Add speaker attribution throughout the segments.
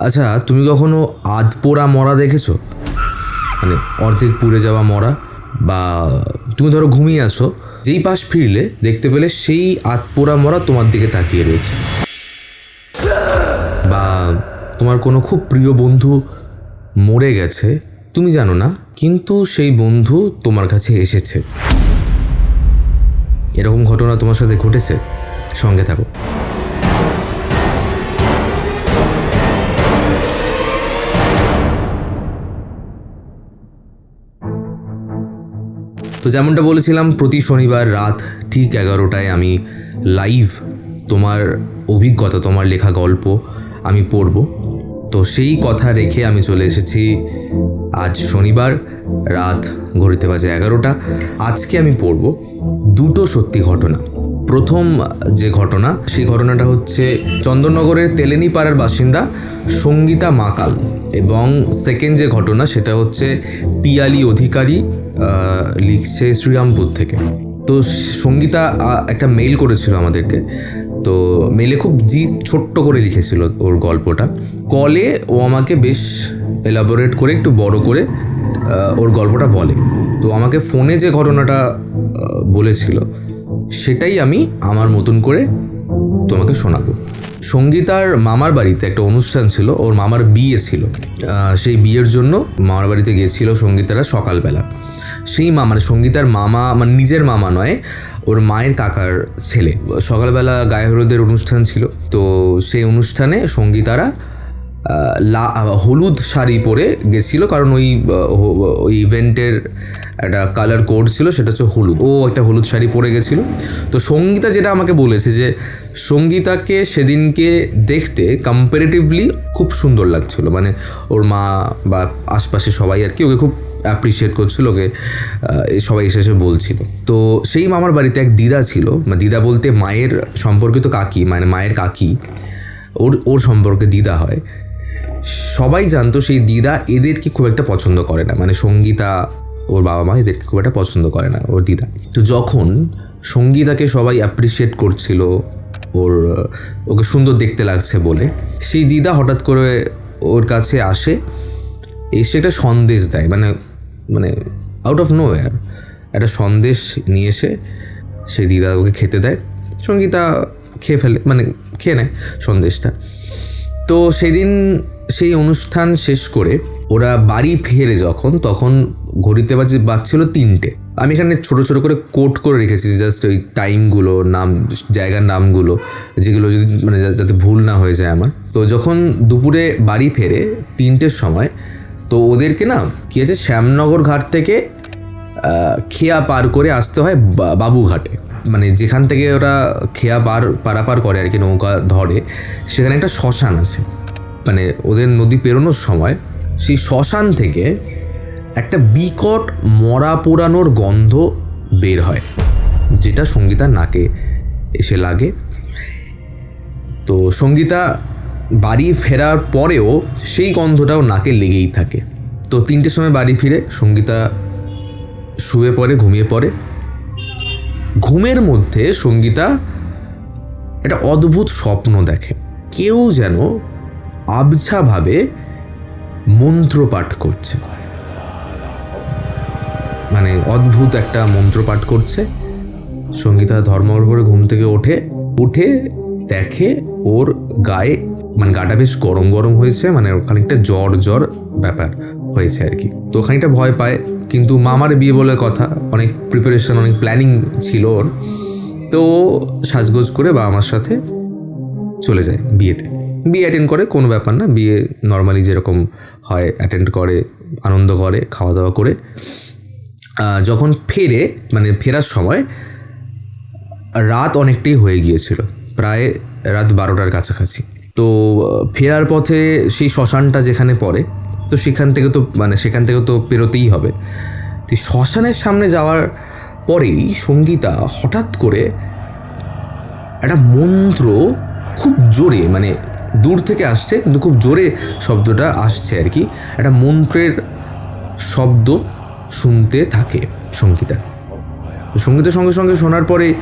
Speaker 1: আচ্ছা তুমি কখনো আধপোড়া মরা দেখেছ? মানে অর্ধেক পুড়ে যাওয়া মরা? বা তুমি ধরো ঘুমিয়ে আসো যেই পাশ ফিরলে দেখতে পেলে সেই আধপোড়া মরা তোমার দিকে তাকিয়ে রয়েছে। বা তোমার কোনো খুব প্রিয় বন্ধু মরে গেছে, তুমি জানো না, কিন্তু সেই বন্ধু তোমার কাছে এসেছে। এরকম ঘটনা তোমার সাথে ঘটেছে? সঙ্গে থাকো। তো যেমনটা বলেছিলাম, প্রতি শনিবার রাত ঠিক এগারোটায় আমি লাইভ তোমার অভিজ্ঞতা, তোমার লেখা গল্প আমি পড়ব। তো সেই কথা রেখে আমি চলে এসেছি। আজ শনিবার রাত ঘড়িতে বাজে এগারোটা। আজকে আমি পড়ব দুটো সত্যি ঘটনা। প্রথম যে ঘটনা, সেই ঘটনাটা হচ্ছে চন্দননগরের তেলেনি পাড়ার বাসিন্দা সঙ্গীতা মাকাল এবং সেকেন্ড যে ঘটনা, সেটা হচ্ছে পিয়ালি অধিকারী লিখছে শ্রীরামপুর থেকে। তো সঙ্গীতা একটা মেল করেছিল আমাদেরকে। তো মেলে খুব জি ছোট্ট করে লিখেছিল ওর গল্পটা। কলে ও আমাকে বেশ এলাবোরেট করে, একটু বড় করে ওর গল্পটা বলে। তো আমাকে ফোনে যে ঘটনাটা বলেছিল সেটাই আমি আমার মতন করে তোমাকে শোনাবো। সঙ্গীতার মামার বাড়িতে একটা অনুষ্ঠান ছিল, ওর মামার বিয়ে ছিল। সেই বিয়ের জন্য মামার বাড়িতে গিয়েছিল সঙ্গীতারা সকালবেলা। সেই মা মানে সঙ্গীতার মামা মানে নিজের মামা নয়, ওর মায়ের কাকার ছেলে। সকালবেলা গায়ে হলুদের অনুষ্ঠান ছিল। তো সেই অনুষ্ঠানে সঙ্গীতারা হলুদ শাড়ি পরে গেছিল, কারণ ওই ওই ইভেন্টের একটা কালার কোড ছিল, সেটা হচ্ছে হলুদ। ও একটা হলুদ শাড়ি পরে গেছিল। তো সঙ্গীতা যেটা আমাকে বলেছে যে, সঙ্গীতাকে সেদিনকে দেখতে কম্পারেটিভলি খুব সুন্দর লাগছিল। মানে ওর মা বা আশপাশে সবাই আর কি ওকে খুব অ্যাপ্রিসিয়েট করছিল, ওকে সবাই এসে এসে বলছিল। তো সেই মামার বাড়িতে এক দিদা ছিল। মানে দিদা বলতে মায়ের সম্পর্কিত কাকি মানে মায়ের কাকি। ওর ওর সম্পর্কে দিদা হয়। সবাই জানতো সেই দিদা এদেরকে খুব একটা পছন্দ করে না। মানে সঙ্গীতা, ওর বাবা মা এদেরকে খুব একটা পছন্দ করে না, ওর দিদা। তো যখন সঙ্গীতাকে সবাই অ্যাপ্রিসিয়েট করছিল, ওর, ওকে সুন্দর দেখতে লাগছে বলে, সেই দিদা হঠাৎ করে ওর কাছে আসে, এসে একটা সন্দেশ দেয়। মানে মানে আউট অফ নো একটা সন্দেশ নিয়ে এসে সেই দিদা ওকে খেতে দেয়। সঙ্গীতা খেয়ে ফেলে মানে খেয়ে নেয় সন্দেশটা। তো সেদিন সেই অনুষ্ঠান শেষ করে ওরা বাড়ি ফিরে যখন, তখন ঘড়িতে বাজে, বাজছিল তিনটে। আমি এখানে ছোট ছোট করে কোট করে রেখেছি জাস্ট ওই টাইমগুলো নাম, জায়গার নামগুলো, যেগুলো যদি মানে যাতে ভুল না হয়ে যায় আমার। তো যখন দুপুরে বাড়ি ফেরে তিনটের সময়, তো ওদেরকে না, কি আছে, শ্যামনগর ঘাট থেকে খেয়া পার করে আসতে হয় বাবুঘাটে মানে যেখান থেকে ওরা খেয়া পার, পারাপার করে আর কি, নৌকা ধরে, সেখানে একটা শ্মশান আছে। মানে ওদের নদী পেরোনোর সময় সেই শ্মশান থেকে একটা বিকট মরা পোড়ানোর গন্ধ বের হয়, যেটা সঙ্গীতার নাকে এসে লাগে। তো সঙ্গীতা বাড়ি ফেরার পরেও সেই গন্ধটাও নাকে লেগেই থাকে। তো তিনটের সময় বাড়ি ফিরে সঙ্গীতা শুয়ে পড়ে, ঘুমিয়ে পড়ে। ঘুমের মধ্যে সঙ্গীতা একটা অদ্ভুত স্বপ্ন দেখে। কেউ যেন আবছাভাবে মন্ত্র পাঠ করছে। মানে অদ্ভুত একটা মন্ত্র পাঠ করছে। সঙ্গীতা ধর্মর করে ঘুম থেকে ওঠে, উঠে দেখে ওর গায়ে মানে গাটা বেশ গরম গরম হয়েছে মানে খানিকটা জ্বর জ্বর ব্যাপার হয়েছে আর কি। তো খানিকটা ভয় পায়, কিন্তু মামার বিয়ে বলে কথা, অনেক প্রিপারেশন অনেক প্ল্যানিং ছিল ওর। তো সাজগোজ করে বাবা মার সাথে চলে যায় বিয়েতে। বিয়ে অ্যাটেন্ড করে কোনো ব্যাপার না বিয়ে নর্মালি যেরকম হয় অ্যাটেন্ড করে, আনন্দ করে খাওয়া দাওয়া করে যখন ফেরে মানে ফেরার সময়, রাত অনেকটাই হয়ে গিয়েছিল, প্রায় রাত বারোটার কাছাকাছি। তো, ফেরার পথে সেই শ্মশানটা যেখানে পড়ে, তো সেখান থেকে তো মানে সেখান থেকে তো পেরোতেই হবে। তো শ্মশানের সামনে যাওয়ার পরেই সঙ্গীতা হঠাৎ করে একটা মন্ত্র খুব জোরে মানে দূর থেকে আসছে, কিন্তু খুব জোরে শব্দটা আসছে আর কি। একটা মন্ত্রের শব্দ শুনতে থাকে সঙ্গীতা। সঙ্গীতের সঙ্গে সঙ্গে শোনার পরে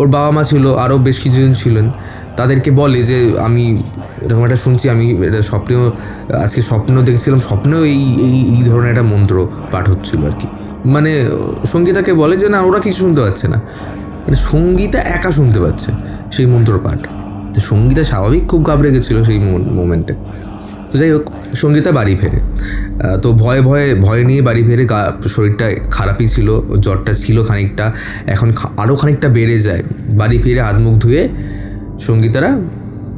Speaker 1: ওর বাবা মা ছিল, আরও বেশ কিছুজন ছিলেন। তাদেরকে বলে যে, আমি এরকম একটা শুনছি, আমি এটা স্বপ্নেও, আজকে স্বপ্ন দেখেছিলাম, স্বপ্নেও এই এই এই ধরনের একটা মন্ত্র পাঠ হচ্ছিল আর কি। মানে সঙ্গীতাকে বলে যে, না, ওরা কিছু শুনতে পাচ্ছে না। মানে সঙ্গীতা একা শুনতে পাচ্ছে সেই মন্ত্র পাঠ তো সঙ্গীতা স্বাভাবিক খুব ঘাবড়ে গেছিল সেই মোমেন্টে। তো যাই হোক, সঙ্গীতা বাড়ি ফেরে। তো ভয়ে ভয়ে, ভয় নিয়ে বাড়ি ফেরে গা, শরীরটা খারাপই ছিল, জ্বরটা ছিল খানিকটা। এখন আরও খানিকটা বেড়ে যায়। বাড়ি ফিরে হাত মুখ ধুয়ে সঙ্গীতারা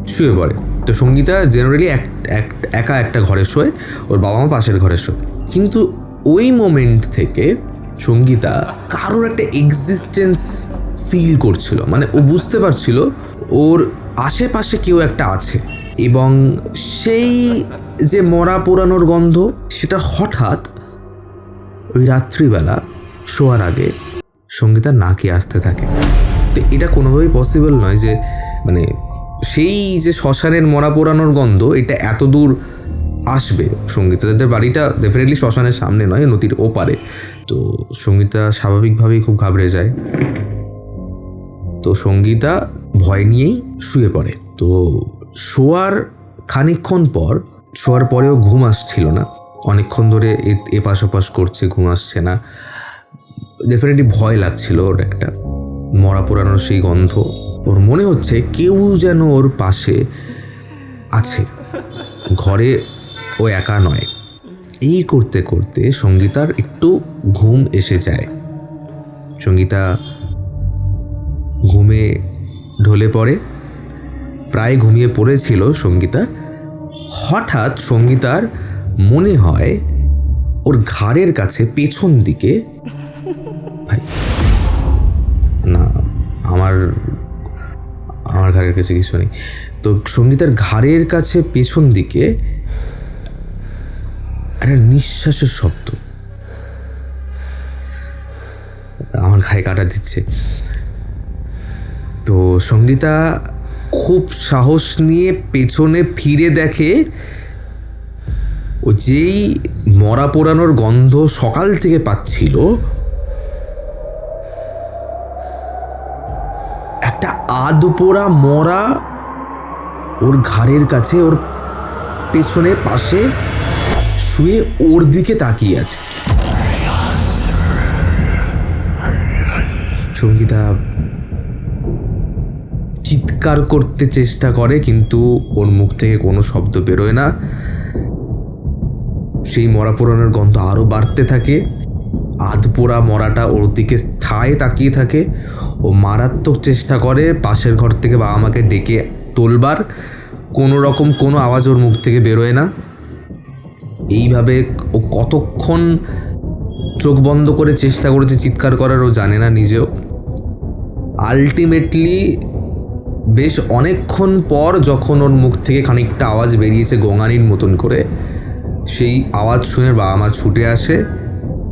Speaker 1: শুয়ে পড়ে। তো সঙ্গীতা জেনারেলি এক এক, একা একটা ঘরে শোয়, ওর বাবা মা পাশের ঘরে শোয়। কিন্তু ওই মোমেন্ট থেকে সঙ্গীতা কারোর একটা এক্সিস্টেন্স ফিল করছিল। মানে ও বুঝতে পারছিল, ওর আশেপাশে কেউ একটা আছে। এবং সেই যে মরা পোড়ানোর গন্ধ, সেটা হঠাৎ ওই রাত্রিবেলা শোয়ার আগে সঙ্গীতার নাকে আসতে থাকে। তো এটা কোনোভাবেই পসিবল নয় যে মানে সেই যে শ্মশানের মরা পোড়ানোর গন্ধ, এটা এত দূর আসবে। সঙ্গীতা তাদের বাড়িটা ডেফিনেটলি শ্মশানের সামনে নয়, নদীর ওপারে। তো সঙ্গীতা স্বাভাবিকভাবেই খুব ঘাবড়ে যায়। তো সঙ্গীতা ভয় নিয়েই শুয়ে পড়ে। তো শোয়ার খানিকক্ষণ পর, শোয়ার পরেও ঘুম আসছিল না। অনেকক্ষণ ধরে এপাশ ওপাশ করছে, ঘুম আসছে না। ডেফিনেটলি ভয় লাগছিল ওর একটা। মরা পোড়ানোর সেই গন্ধ। ওর মনে হচ্ছে কেউ যেন ওর পাশে আছে। ঘরে ও একা নয়। এই করতে করতে সঙ্গীতার একটু ঘুম এসে যায়। সঙ্গীতা ঘুমে ঢলে পড়ে। প্রায় ঘুমিয়ে পড়েছিল সঙ্গীতা। হঠাৎ সঙ্গীতার মনে হয় ওর ঘাড়ের কাছে পেছন দিকে ভাই, না, আমার আমার ঘাড়ের কাছে কিছু নেই। তো সঙ্গীতার ঘাড়ের কাছে পেছন দিকে একটা নিঃশ্বাসের শব্দ। আমার ঘায়ে কাটা দিচ্ছে। তো সঙ্গীতা খুব সাহস নিয়ে পেছনে ফিরে দেখে ও যেই মরা পোড়ানোর গন্ধ সকাল থেকে পাচ্ছিল, একটা আধ পোড়া মরা ওর ঘাড়ের কাছে ওর পেছনে পাশে শুয়ে ওর দিকে তাকিয়ে আছে। সঙ্গীতা চিৎকার করতে চেষ্টা করে, কিন্তু ওর মুখ থেকে কোনো শব্দ বেরোয় না। সেই মরা পোড়ানোর গন্ধ আরও বাড়তে থাকে। আধ পোড়া মরাটা ওর দিকে ঠায় তাকিয়ে থাকে। ও মারাত্মক চেষ্টা করে, পাশের ঘর থেকে বাবা মাকে ডেকে তোলবার। কোনো রকম কোনো আওয়াজ ওর মুখ থেকে বেরোয় না। এইভাবে ও কতক্ষণ চোখ বন্ধ করে চেষ্টা করেছে চিৎকার করার, ও জানে না নিজেও। আলটিমেটলি বেশ অনেকক্ষণ পর যখন ওর মুখ থেকে খানিকটা আওয়াজ বেরিয়েছে গোঙানির মতন করে, সেই আওয়াজ শুনে বাবা মা ছুটে আসে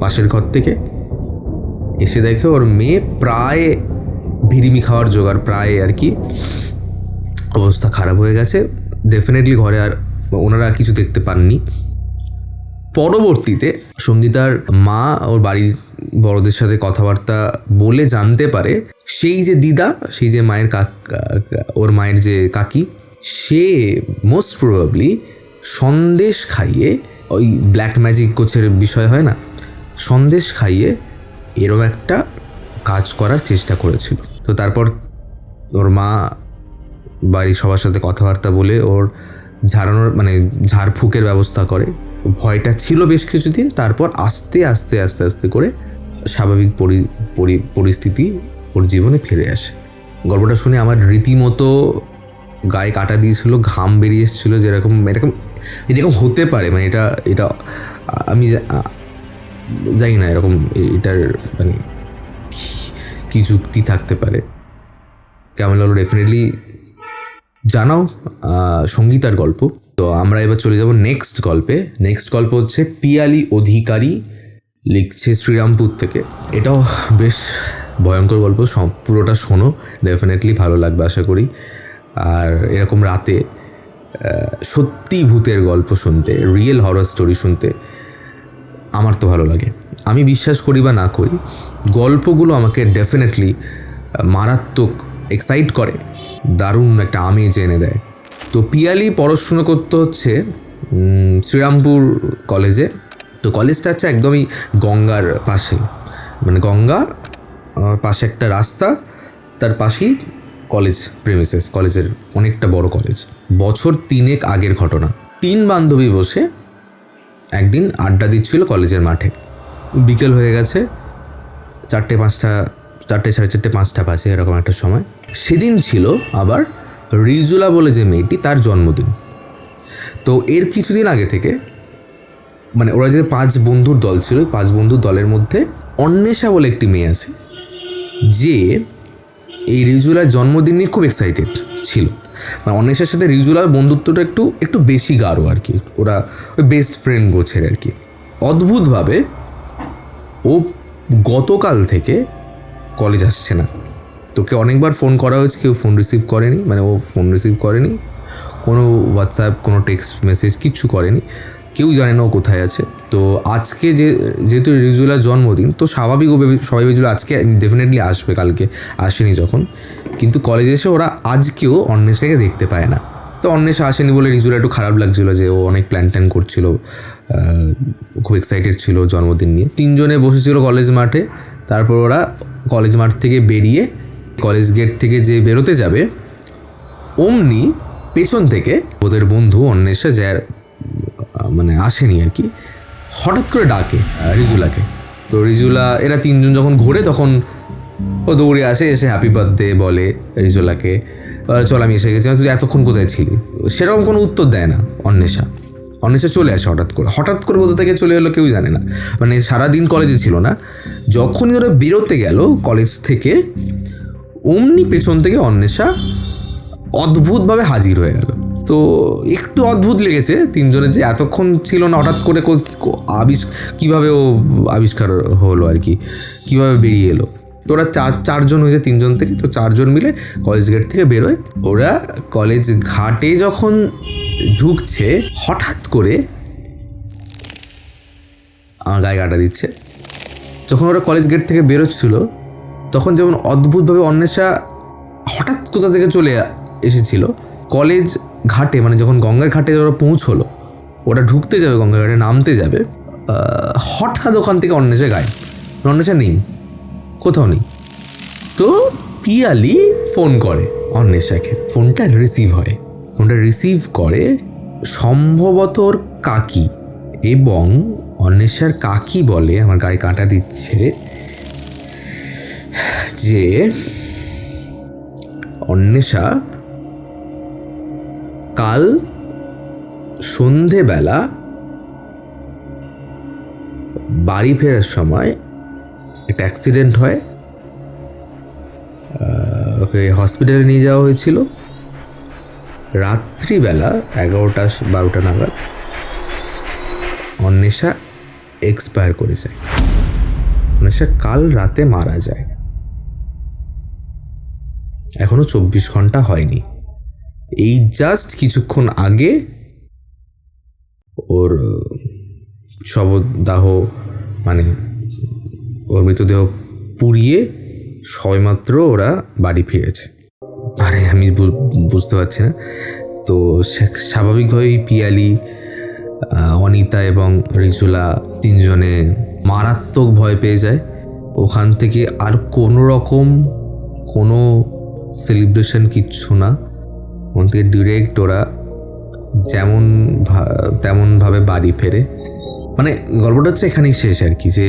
Speaker 1: পাশের ঘর থেকে। এসে দেখে ওর মেয়ে প্রায় ভিরিমি খাওয়ার জোগাড়, প্রায় আর কি। অবস্থা খারাপ হয়ে গেছে। ডেফিনেটলি ঘরে আর ওনারা আর কিছু দেখতে পাননি। পরবর্তীতে সঙ্গীতার মা ওর বাড়ির বড়দের সাথে কথাবার্তা বলে জানতে পারে, সেই যে দিদা, সেই যে মায়ের কাক ওর মায়ের যে কাকি, সে মোস্ট প্রবাবলি সন্দেশ খাইয়ে, ওই ব্ল্যাক ম্যাজিক কোচের বিষয় হয় না, সন্দেশ খাইয়ে এরও একটা কাজ করার চেষ্টা করেছিল। তো তারপর ওর মা বাড়ির সবার সাথে কথাবার্তা বলে ওর ঝাড়ানোর মানে ঝাড়ফুঁকের ব্যবস্থা করে ভয়টা ছিল বেশ কিছুদিন, তারপর আস্তে আস্তে আস্তে আস্তে করে স্বাভাবিক পরি- পরি- পরিস্থিতি ওর জীবনে ফিরে আসে। গল্পটা শুনে আমার রীতিমতো গায়ে কাটা দিয়েছিল, ঘাম বেরিয়ে এসেছিল, যেরকম, এরকম এরকম হতে পারে মানে এটা এটা আমি জানি না এরকম, এটার মানে কি- যুক্তি থাকতে পারে। কেমন হলো ডেফিনেটলি জানাও সঙ্গীতার গল্প। তো আমরা এবার চলে যাব নেক্সট গল্পে। নেক্সট গল্প হচ্ছে পিয়ালি অধিকারী লিখছে শ্রীরামপুর থেকে। এটাও বেশ ভয়ঙ্কর গল্প সব পুরোটা শোনো ডেফিনেটলি ভালো লাগবে আশা করি। আর এরকম রাতে সত্যি ভূতের গল্প শুনতে রিয়েল হরর স্টোরি শুনতে, আমার তো ভালো লাগে। আমি বিশ্বাস করি বা না করি, গল্পগুলো আমাকে ডেফিনেটলি মারাত্মক এক্সাইট করে, দারুণ একটা আমেজ এনে দেয়। তো পিয়ালি পড়াশুনো করতে হচ্ছে শ্রীরামপুর কলেজে। তো কলেজটা হচ্ছে একদমই গঙ্গার পাশে মানে গঙ্গা পাশে একটা রাস্তা, তার পাশেই কলেজ প্রেমিসেস কলেজের অনেকটা বড় কলেজ। বছর তিনেক আগের ঘটনা। তিন বান্ধবী বসে একদিন আড্ডা দিচ্ছিল কলেজের মাঠে। বিকেল হয়ে গেছে, চারটে পাঁচটা, চারটে সাড়ে চারটে পাঁচটা বাজে এরকম একটা সময়। সেদিন ছিল আবার রিজুলা বলে যে মেয়েটি তার জন্মদিন। তো এর কিছুদিন আগে থেকে মানে ওরা যে পাঁচ বন্ধুর দল ছিল পাঁচ বন্ধুর দলের মধ্যে অন্বেষা বলে একটি মেয়ে আছে, যে এই রিজুলার জন্মদিন নিয়ে খুব এক্সাইটেড ছিল। মানে অন্বেষার সাথে রিজুলার বন্ধুত্বটা একটু একটু বেশি গাঢ় আর কি। ওরা ওই বেস্ট ফ্রেন্ড গোছের আর কি। অদ্ভুতভাবে ও গতকাল থেকে কলেজ আসছে না। তোকে অনেকবার ফোন করা হয়েছে, কেউ ফোন রিসিভ করেনি মানে ও ফোন রিসিভ করেনি, কোনো হোয়াটসঅ্যাপ কোনো টেক্সট মেসেজ কিচ্ছু করেনি, কেউ জানে না ও কোথায় আছে। তো আজকে যে, যেহেতু রিজুলার জন্মদিন, তো স্বাভাবিক ও সবাই ভেবেছিল আজকে ডেফিনেটলি আসবে, কালকে আসেনি যখন, কিন্তু কলেজে এসে ওরা আজকেও অন্বেষাকে দেখতে পায় না। তো অন্বেষা আসেনি বলে রিজুলা একটু খারাপ লাগছিল যে ও অনেক প্ল্যান ট্যান করছিল খুব এক্সাইটেড ছিল জন্মদিন নিয়ে। তিনজনে বসেছিল কলেজ মাঠে, তারপর ওরা কলেজ মাঠ থেকে বেরিয়ে কলেজ গেট থেকে যে বেরোতে যাবে, অমনি পেছন থেকে ওদের বন্ধু অন্বেষা যার মানে আসেনি আর কি, হঠাৎ করে ডাকে রিজুলাকে। তো রিজুলা, এরা তিনজন যখন ঘোরে তখন ও দৌড়ে আসে, এসে হ্যাপি বার্থডে বলে রিজুলাকে। চল আমি এসে গেছি তুই এতক্ষণ কোথায় ছিলি? সেরকম কোনো উত্তর দেয় না অন্বেষা। অন্বেষা চলে আসে হঠাৎ করে। হঠাৎ করে কোথা থেকে চলে এলো কেউ জানে না। মানে সারাদিন কলেজে ছিল না। যখনই ওরা বেরোতে গেল, কলেজ থেকে অমনি পেছন থেকে অন্বেষা অদ্ভুতভাবে হাজির হয়ে গেল। তো একটু অদ্ভুত লেগেছে তিনজনের যে এতক্ষণ ছিল না, হঠাৎ করে আবিষ কীভাবে ও আবিষ্কার হলো আর কি? কীভাবে বেরিয়ে এলো? তো ওরা চার চারজন হয়েছে তিনজন থেকে, তো চারজন মিলে কলেজ গেট থেকে বেরোয়। ওরা কলেজ ঘাটে যখন ঢুকছে, হঠাৎ করে আমার গায়ে কাটা দিচ্ছে। যখন ওরা কলেজ গেট থেকে বেরোচ্ছিল তখন যেমন অদ্ভুতভাবে অন্বেষা হঠাৎ কোথা থেকে চলে এসেছিল, কলেজ ঘাটে মানে যখন গঙ্গা ঘাটে ওরা পৌঁছলো ওরা ঢুকতে যাবে, গঙ্গা ঘাটে নামতে যাবে হঠাৎ ওখান থেকে অন্বেষা গায়ে অন্বেষা নেই, কোথাও নেই। তো পিয়ালি ফোন করে অন্বেষাকে, ফোনটা রিসিভ হয়। ফোনটা রিসিভ করে সম্ভবত ওর কাকি এবং অন্বেষার কাকি বলে, আমার গায়ে কাঁটা দিচ্ছে যে অন্বেষা কাল সন্ধেবেলা বাড়ি ফেরার সময় একটা অ্যাক্সিডেন্ট হয়। ওকে হসপিটালে নিয়ে যাওয়া হয়েছিল। রাত্রিবেলা এগারোটা, বারোটা নাগাদ অন্বেষা এক্সপায়ার করে যায় অন্বেষা কাল রাতে মারা যায়। এখনও চব্বিশ ঘণ্টা হয়নি। এই জাস্ট কিছুক্ষণ আগে ওর শবদাহ মানে ওর মৃতদেহ পুড়িয়ে সবেমাত্র ওরা বাড়ি ফিরেছে। আরে, আমি বুঝতে পারছি না। তো স্বাভাবিকভাবেই পিয়ালি অনিতা এবং রিজুলা তিনজনে মারাত্মক ভয় পেয়ে যায়। ওখান থেকে আর কোনো রকম কোনো সেলিব্রেশন কিচ্ছু না। ওখান থেকে ডিরেক্ট ওরা যেমন তেমনভাবে বাড়ি ফেরে। মানে গল্পটা হচ্ছে এখানেই শেষ আর কি, যে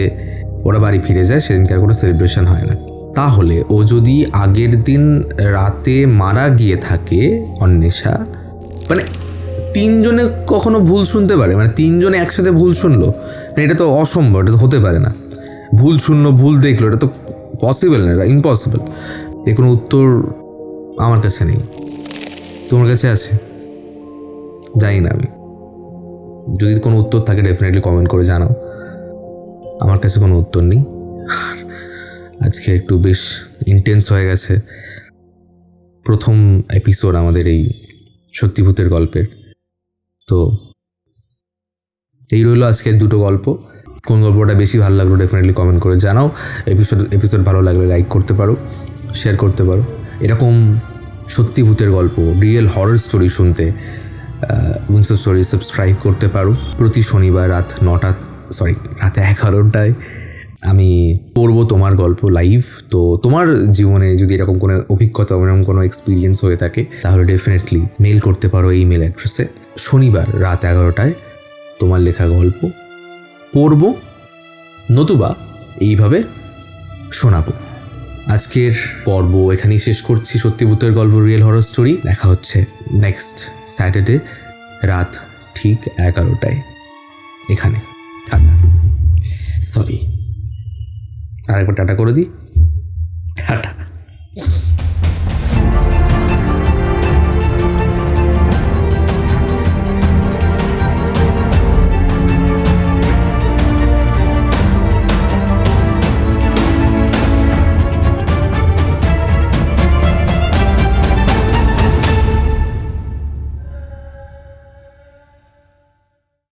Speaker 1: ওরা বাড়ি ফিরে যায় সেদিনকে আর কোনো সেলিব্রেশন হয় না। তাহলে ও যদি আগের দিন রাতে মারা গিয়ে থাকে অন্বেষা মানে তিনজনে কখনো ভুল শুনতে পারে মানে তিনজনে একসাথে ভুল শুনলো মানে এটা তো অসম্ভব, এটা তো হতে পারে না। ভুল শুনলো, ভুল দেখল, এটা তো পসিবল না, এটা ইম্পসিবল এর কোনো উত্তর আমার কাছে নেই। তোমার কাছে আছে? জানি না আমি। যদি কোনো উত্তর থাকে ডেফিনেটলি কমেন্ট করে জানাও। আমার কাছে কোনো উত্তর নেই। আজকে একটু বেশ ইন্টেন্স হয়ে গেছে। প্রথম এপিসোড আমাদের এই সত্যিভূতের গল্পের। তো এই রইল আজকের দুটো গল্প। কোন গল্পটা বেশি ভালো লাগল ডেফিনেটলি কমেন্ট করে জানাও। এপিসোড এপিসোড ভালো লাগলে লাইক করতে পারো। শেয়ার করতে পারো। এরকম সত্যি ভূতের গল্প রিয়েল হরর স্টোরি শুনতে উইংস অফ স্টোরি সাবস্ক্রাইব করতে পারো। প্রতি শনিবার রাত নটা সরি রাত এগারোটায় আমি পড়ব তোমার গল্প লাইভ তো তোমার জীবনে যদি এরকম কোনো অভিজ্ঞতা, এরকম কোনো এক্সপিরিয়েন্স হয়ে থাকে, তাহলে ডেফিনেটলি মেল করতে পারো এই মেল অ্যাড্রেসে শনিবার রাত এগারোটায় তোমার লেখা গল্প পড়ব, নতুবা এইভাবে শোনাবো। আজকের পর্ব এখানেই শেষ করছি। সত্যিভূতের গল্প রিয়েল হরর স্টোরি দেখা হচ্ছে নেক্সট স্যাটারডে রাত ঠিক এগারোটায়। এখানে। সরি আরেকবার টাটা করে দিই।